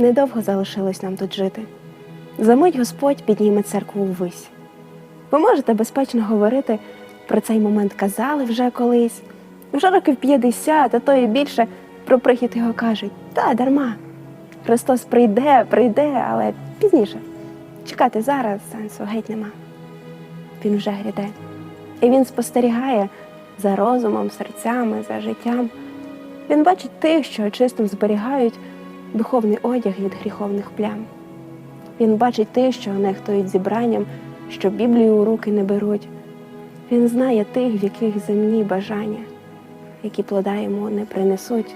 Недовго залишилось нам тут жити. Замить Господь підніме церкву ввись. Ви можете безпечно говорити про цей момент казали вже колись, вже років 50, а то і більше про прихід його кажуть. Та дарма. Христос прийде, прийде, але пізніше. Чекати зараз сенсу геть нема. Він вже гряде. І він спостерігає за розумом, серцями, за життям. Він бачить тих, що чистим зберігають духовний одяг від гріховних плям. Він бачить тих, що нехтують зібранням, що Біблію у руки не беруть. Він знає тих, в яких земні бажання, які плода йому не принесуть.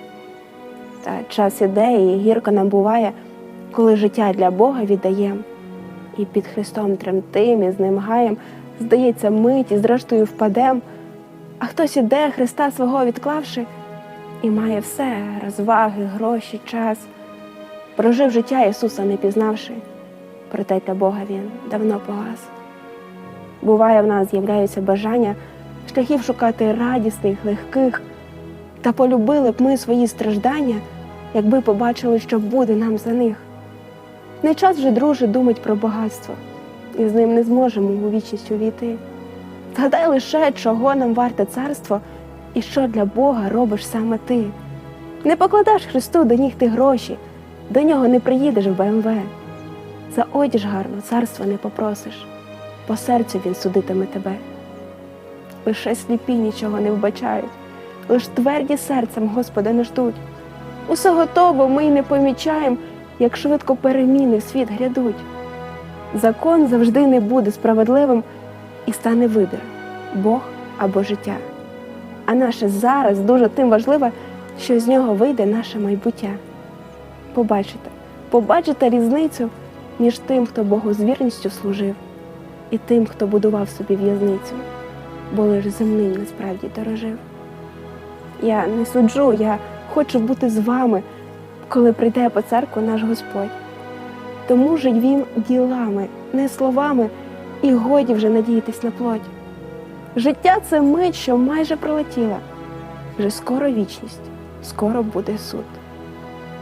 Та час іде, і гірко нам буває, коли життя для Бога віддаєм, і під Христом тремтим, і з ним гаєм, здається, мить і зрештою впадем. А хтось іде, Христа свого відклавши, і має все розваги, гроші, час. Прожив життя Ісуса не пізнавши, проте для Бога Він давно погас. Буває, в нас з'являються бажання шляхів шукати радісних, легких, та полюбили б ми свої страждання, якби побачили, що буде нам за них. Не час же, друже, думать про багатство, і з ним не зможемо у вічність увійти. Згадай лише, чого нам варте царство і що для Бога робиш саме ти. Не покладаш Христу до ніг ти гроші, до нього не приїдеш в БМВ. За одіж гарно царства не попросиш, по серцю він судитиме тебе. Лише сліпі нічого не вбачають, лиш тверді серцем Господа не ждуть. Усе готово, ми й не помічаємо, як швидко переміни в світ грядуть. Закон завжди не буде справедливим і стане вибір Бог або життя. А наше зараз дуже тим важливе, що з нього вийде наше майбуття. Побачите, побачите різницю між тим, хто Богу з вірністю служив, і тим, хто будував собі в'язницю, бо лиш земним насправді дорожив. Я не суджу, я хочу бути з вами, коли прийде по церкву наш Господь. Тому живім ділами, не словами, і годі вже надіятись на плоть. Життя це мить, що майже пролетіла. Вже скоро вічність, скоро буде суд.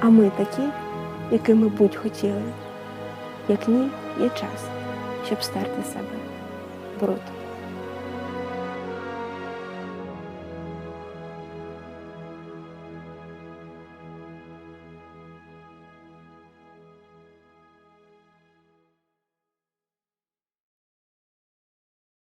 А ми такі, якими будь хотіли. Як ні, є час, щоб стерти себе бруд.